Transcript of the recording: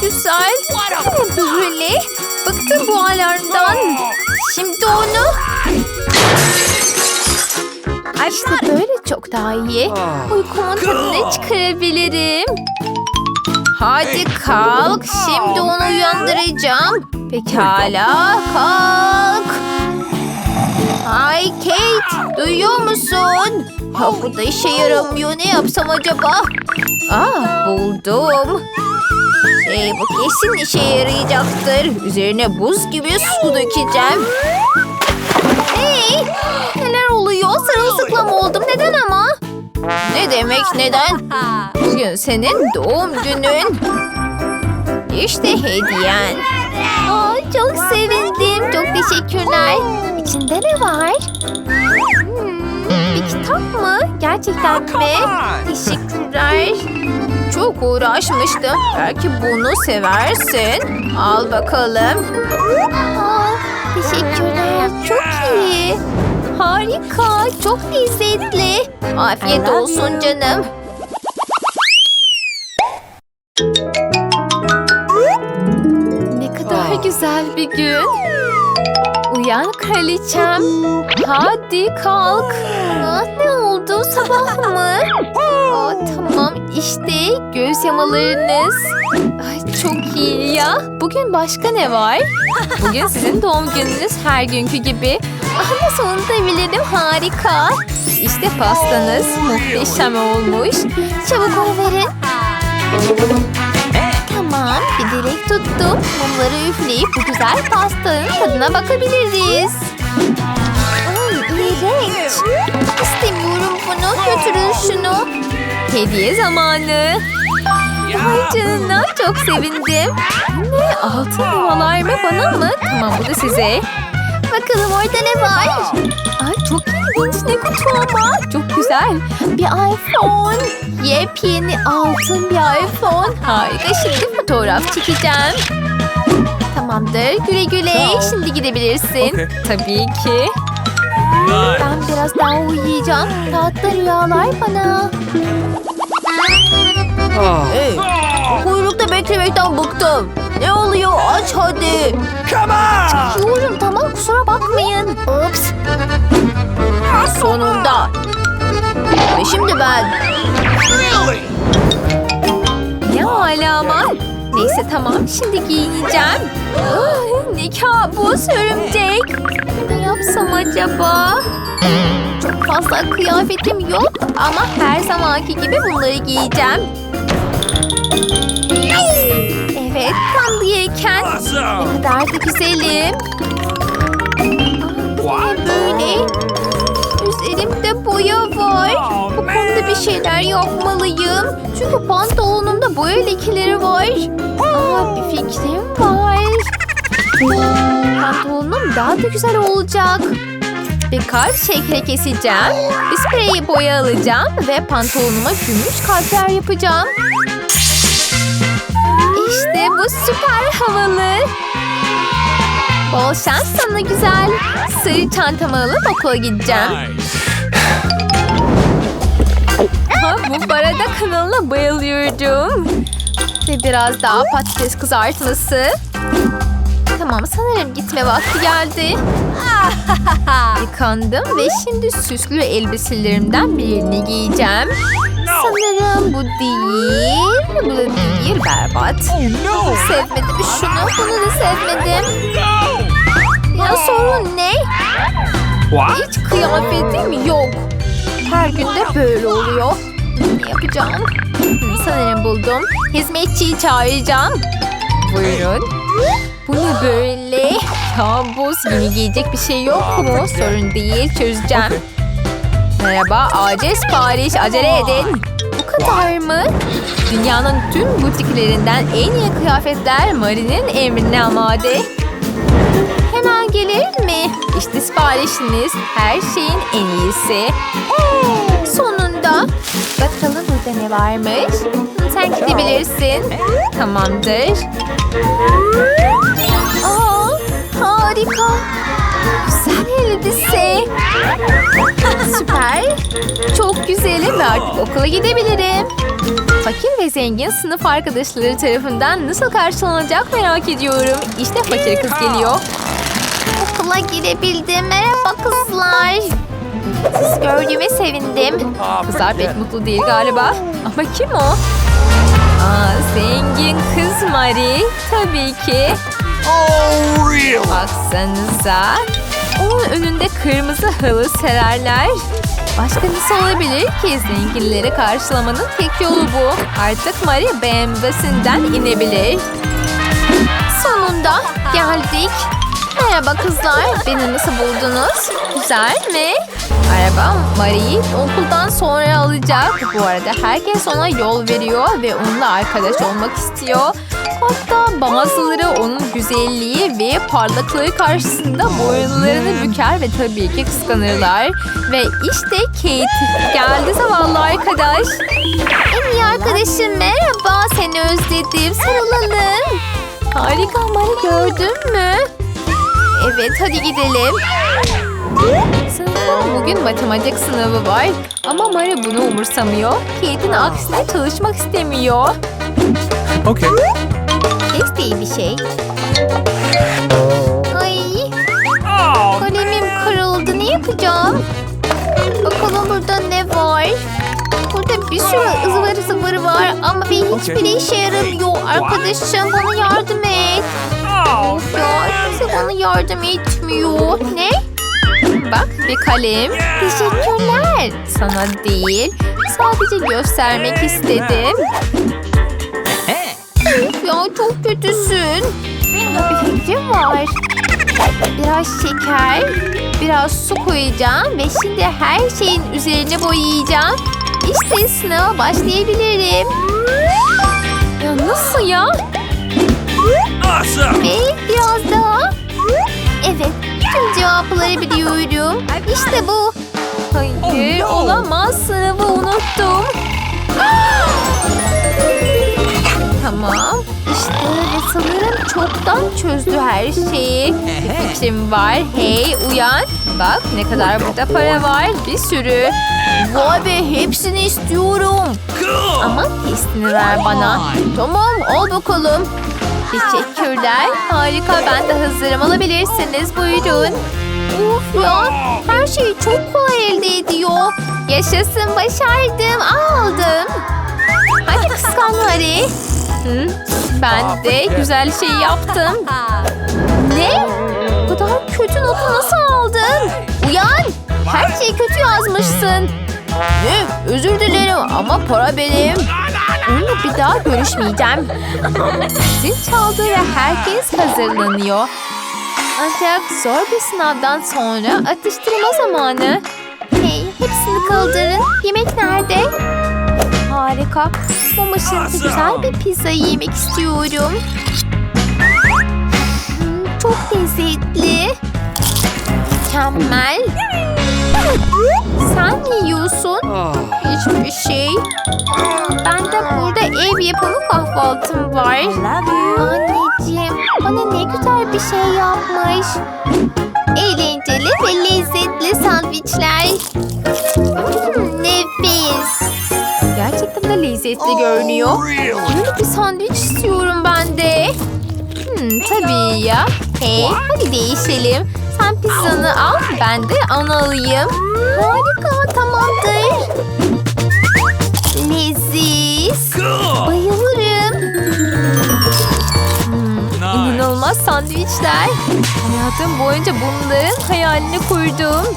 güzel. Böyle? Bıktım bu alarmdan. Şimdi onu... İşte böyle çok daha iyi. Uykumun tadını çıkarabilirim. Hadi kalk. Şimdi onu uyandıracağım. Pekala kalk. Ay Kate duyuyor musun? Ya bu da işe yaramıyor. Ne yapsam acaba? Ah buldum. Şey bu kesin işe yarayacaktır. Üzerine buz gibi su dökeceğim. Hey! Neler oluyor? Sırılsıklam oldum. Neden ama? Ne demek neden? Bugün senin doğum günün. İşte hediyen. Aa, çok sevindim. Çok teşekkürler. İçinde ne var? Kitap mı? Gerçekten mi? Teşekkürler. Çok uğraşmıştım. Belki bunu seversin. Al bakalım. Aa, teşekkürler. Çok iyi. Harika. Çok lezzetli. Afiyet olsun canım. Ne kadar güzel bir gün. Uyan kraliçem. Hadi kalk. Aa, ne oldu? Sabah mı? Aa, tamam işte göz yamalarınız. Ay, çok iyi ya. Bugün başka ne var? Bugün sizin doğum gününüz her günkü gibi. Ah, nasıl unutabilirim? Harika. İşte pastanız muhteşem olmuş. Çabuk onu verin. Tamam, bir dilek tuttum. Mumları üfleyip bu güzel pastanın tadına bakabiliriz. Ay, iğrenç. İstemiyorum bunu. Götürün şunu. Hediye zamanı. Ay canına çok sevindim. Ne? Altın yuvalar mı bana mı? Tamam bu da size. Bakalım orada ne var? Ay çok ilginç ne kutu ama. Çok güzel. Bir iPhone. Yepyeni altın bir iPhone. Harika şimdi fotoğraf çekeceğim. Tamamdır. Güle güle. Şimdi gidebilirsin. Okey. Tabii ki. Ben biraz daha uyuyacağım. Tatlı rüyalar bana. Hey, kuyrukta beklemekten bıktım. Ne oluyor? Aç hadi. Come on! Yiyorum tamam kusura bakmayın. Ups. Sonunda. Ve şimdi ben. Really? Ne hala ama. Neyse tamam şimdi giyineceğim. Ne kabus örümcek. Ne yapsam acaba? Çok fazla kıyafetim yok ama her zamanki gibi bunları giyeceğim. Evet tam diyeyken Awesome! ne kadar da güzelim. Böyle. Üzerimde boya var. Oh, Bu konuda bir şeyler yapmalıyım. Çünkü pantolonumda boya lekeleri var. Aa, bir fikrim var. Pantolonum daha da güzel olacak. Bir kalp şekli keseceğim. Bir spreyi boya alacağım ve pantolonuma gümüş kalpler yapacağım. İşte bu süper havalı. Bol şans sana güzel. Sarı çantamı alıp okula gideceğim. Ha, bu barada kanalına bayılıyordum. Ve biraz daha patates kızartması. Tamam sanırım gitme vakti geldi. Yıkandım ve şimdi süslü elbiselerimden birini giyeceğim. Sanırım bu değil. Berbat. Oh no! Sevmedim şunu. Bunu da sevmedim. No! Ya sorun ne? What? Hiç kıyafetim yok. Her gün de böyle oluyor. Ne yapacağım? Sanırım buldum. Hizmetçiyi çağıracağım. Buyurun. Bu ne böyle? Kabus. Yeni giyecek bir şey yok mu? Sorun değil. Çözeceğim. Merhaba. Acil sipariş. Acele edin. Kadar mı? Dünyanın tüm butiklerinden en iyi kıyafetler Marie'nin emrine amade. Hemen gelir mi? İşte siparişiniz. Her şeyin en iyisi. Sonunda. Bakalım burada ne varmış. Sen gidebilirsin. Tamamdır. Aa, harika. Güzel elbise. Süper. Çok güzelim ve artık okula gidebilirim. fakir ve zengin sınıf arkadaşları tarafından nasıl karşılanacak merak ediyorum. İşte fakir kız geliyor. Okula girebildim. Merhaba kızlar. Siz gördüğüme sevindim. Kızlar pek mutlu değil galiba. Ama kim o? Aa, zengin kız Marie. Tabii ki. Oh, really? Baksanıza. Onun önünde kırmızı halı sererler. Başka nasıl olabilir ki? Zenginleri karşılamanın tek yolu bu. Artık Marie BMW'sinden inebilir. Sonunda geldik. Merhaba kızlar. Beni nasıl buldunuz? Güzel mi? Arabam Marie'yi okuldan sonra alacak. Bu arada herkes ona yol veriyor ve onunla arkadaş olmak istiyor. Hatta bazıları onun güzelliği ve parlaklığı karşısında boyunlarını büker ve tabii ki kıskanırlar. Ve işte Kate geldi zavallı arkadaş. En iyi arkadaşım merhaba seni özledim sarılalım. Harika Mari gördün mü? Evet hadi gidelim. Sınıfın bugün matematik sınavı var ama Mari bunu umursamıyor. Kate'in aksine çalışmak istemiyor. Okay. Bir şey. Ay kalemim kırıldı ne yapacağım? Bakalım burada ne var? Burada bir sürü ıvır zıvır var ama benim hiçbiri işe yaramıyor. Arkadaşım bana yardım et. Of ya kimse bana yardım etmiyor. Ne? Bak bir kalem. Teşekkürler. Sana değil. Sadece göstermek istedim. Of ya çok kötüsün. Ama bir fikrim var. Biraz şeker, biraz su koyacağım ve şimdi her şeyin üzerine boyayacağım. İşte sınava başlayabilirim. Ya nasıl ya? awesome. Ve biraz daha. Evet, tüm cevapları biliyorum. İşte bu. Hayır, olamaz. Sınavı unuttum. Çoktan çözdü her şeyi. Bir fikrim var. Hey uyan. Bak ne kadar burada para var. Bir sürü. Vay be hepsini istiyorum. Ama testini ver bana. Tamam al bakalım. Teşekkürler. Harika ben de hazırım. Alabilirsiniz. Buyurun. Uf ya. Her şeyi çok kolay elde ediyor. Yaşasın başardım. Aldım. Hadi kıskan. Hı? Ben de güzel şey yaptım. Ne? Bu kadar kötü notu nasıl aldın? Uyan. Her şeyi kötü yazmışsın. Ne? Özür dilerim ama para benim. Onunla bir daha görüşmeyeceğim. Zil çaldı ve herkes hazırlanıyor. Ancak zor bir sınavdan sonra atıştırma zamanı. Hey, hepsini kaldırın. Yemek nerede? Harika. Mum ışığında güzel bir pizza yemek istiyorum. Hmm, çok lezzetli. Mükemmel. Sen ne yiyorsun? Oh. Hiçbir şey. Ben de burada ev yapımı kahvaltım var. Anneciğim bana ne güzel bir şey yapmış. Eğlenceli ve lezzetli sandviçler. Hmm, nefis. Gerçekten de lezzetli görünüyor. Oh, really? Böyle bir sandviç istiyorum ben de. Hmm, tabii ya. Hey, hadi değişelim. Sen pizzanı al, ben de onu alayım. Harika, tamamdır. Leziz. Bayılırım. Hmm, inanılmaz sandviçler. Hayatım boyunca bunların hayalini kurdum.